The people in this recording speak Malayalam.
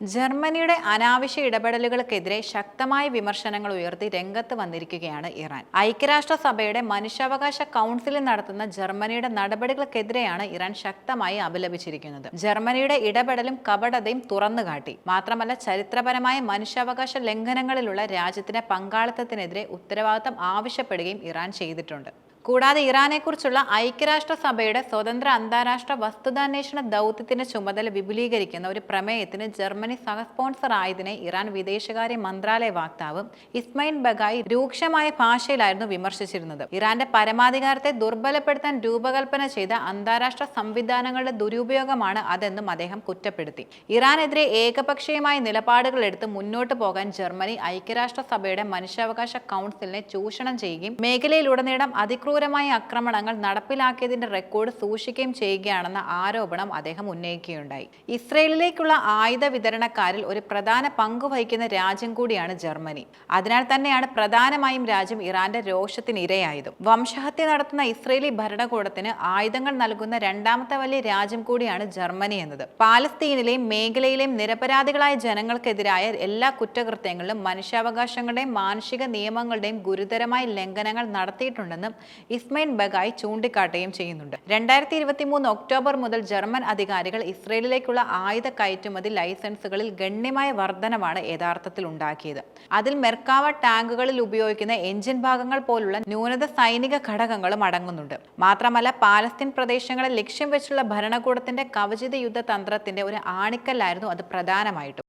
ജർമ്മനിയുടെ അനാവശ്യ ഇടപെടലുകൾക്കെതിരെ ശക്തമായ വിമർശനങ്ങൾ ഉയർത്തി രംഗത്ത് വന്നിരിക്കുകയാണ് ഇറാൻ. ഐക്യരാഷ്ട്രസഭയുടെ മനുഷ്യാവകാശ കൗൺസിലിൽ നടത്തുന്ന ജർമ്മനിയുടെ നടപടികൾക്കെതിരെയാണ് ഇറാൻ ശക്തമായി അപലപിച്ചിരിക്കുന്നത്. ജർമ്മനിയുടെ ഇടപെടലും കപടതയും തുറന്നുകാട്ടി. മാത്രമല്ല ചരിത്രപരമായ മനുഷ്യാവകാശ ലംഘനങ്ങളിലുള്ള രാജ്യത്തിന്റെ പങ്കാളിത്തത്തിനെതിരെ ഉത്തരവാദിത്തം ആവശ്യപ്പെടുകയും ഇറാൻ ചെയ്തിട്ടുണ്ട്. കൂടാതെ ഇറാനെക്കുറിച്ചുള്ള ഐക്യരാഷ്ട്രസഭയുടെ സ്വതന്ത്ര അന്താരാഷ്ട്ര വസ്തുതാന്വേഷണ ദൗത്യത്തിന്റെ ചുമതല വിപുലീകരിക്കുന്ന ഒരു പ്രമേയത്തിന് ജർമ്മനി സഹസ്പോൺസർ ആയതിനെ ഇറാൻ വിദേശകാര്യ മന്ത്രാലയ വക്താവ് ഇസ്മൈൻ ബഗായി രൂക്ഷമായ ഭാഷയിലായിരുന്നു വിമർശിച്ചിരുന്നത്. ഇറാന്റെ പരമാധികാരത്തെ ദുർബലപ്പെടുത്താൻ രൂപകൽപ്പന ചെയ്ത അന്താരാഷ്ട്ര സംവിധാനങ്ങളുടെ ദുരുപയോഗമാണ് അതെന്നും അദ്ദേഹം കുറ്റപ്പെടുത്തി. ഇറാനെതിരെ ഏകപക്ഷീയമായ നിലപാടുകൾ എടുത്ത് മുന്നോട്ട് പോകാൻ ജർമ്മനി ഐക്യരാഷ്ട്രസഭയുടെ മനുഷ്യാവകാശ കൗൺസിലിനെ ചൂഷണം ചെയ്യുകയും മേഖലയിലുടനീളം അതിക്രൂരമായ ആക്രമണങ്ങൾ നടപ്പിലാക്കിയതിന്റെ റെക്കോർഡ് സൂക്ഷിക്കുകയും ചെയ്യുകയാണെന്ന ആരോപണം അദ്ദേഹം ഉന്നയിക്കുകയുണ്ടായി. ഇസ്രയേലിലേക്കുള്ള ആയുധ വിതരണക്കാരിൽ ഒരു പ്രധാന പങ്കു വഹിക്കുന്ന രാജ്യം കൂടിയാണ് ജർമ്മനി. അതിനാൽ തന്നെയാണ് പ്രധാനമായും രാജ്യം ഇറാന്റെ രോഷത്തിന് ഇരയായതും. വംശഹത്യ നടത്തുന്ന ഇസ്രയേലി ഭരണകൂടത്തിന് ആയുധങ്ങൾ നൽകുന്ന രണ്ടാമത്തെ വലിയ രാജ്യം കൂടിയാണ് ജർമ്മനി എന്നത്. പാലസ്തീനിലെയും മേഖലയിലെയും നിരപരാധികളായ ജനങ്ങൾക്കെതിരായ എല്ലാ കുറ്റകൃത്യങ്ങളിലും മനുഷ്യാവകാശങ്ങളുടെയും മാനുഷിക നിയമങ്ങളുടെയും ഗുരുതരമായ ലംഘനങ്ങൾ നടത്തിയിട്ടുണ്ടെന്നും ഇസ്മൈൻ ബഗായി ചൂണ്ടിക്കാട്ടുകയും ചെയ്യുന്നുണ്ട്. രണ്ടായിരത്തി ഇരുപത്തി മൂന്ന് ഒക്ടോബർ മുതൽ ജർമ്മൻ അധികാരികൾ ഇസ്രയേലിലേക്കുള്ള ആയുധ കയറ്റുമതി ലൈസൻസുകളിൽ ഗണ്യമായ വർധനമാണ് യഥാർത്ഥത്തിൽ ഉണ്ടാക്കിയത്. അതിൽ മെർക്കാവ ടാങ്കുകളിൽ ഉപയോഗിക്കുന്ന എഞ്ചിൻ ഭാഗങ്ങൾ പോലുള്ള ന്യൂനത സൈനിക ഘടകങ്ങളും അടങ്ങുന്നുണ്ട്. മാത്രമല്ല പാലസ്തീൻ പ്രദേശങ്ങളെ ലക്ഷ്യം വെച്ചുള്ള ഭരണകൂടത്തിന്റെ കവചിത യുദ്ധ തന്ത്രത്തിന്റെ ഒരു ആണിക്കല്ലായിരുന്നു അത് പ്രധാനമായിട്ടും.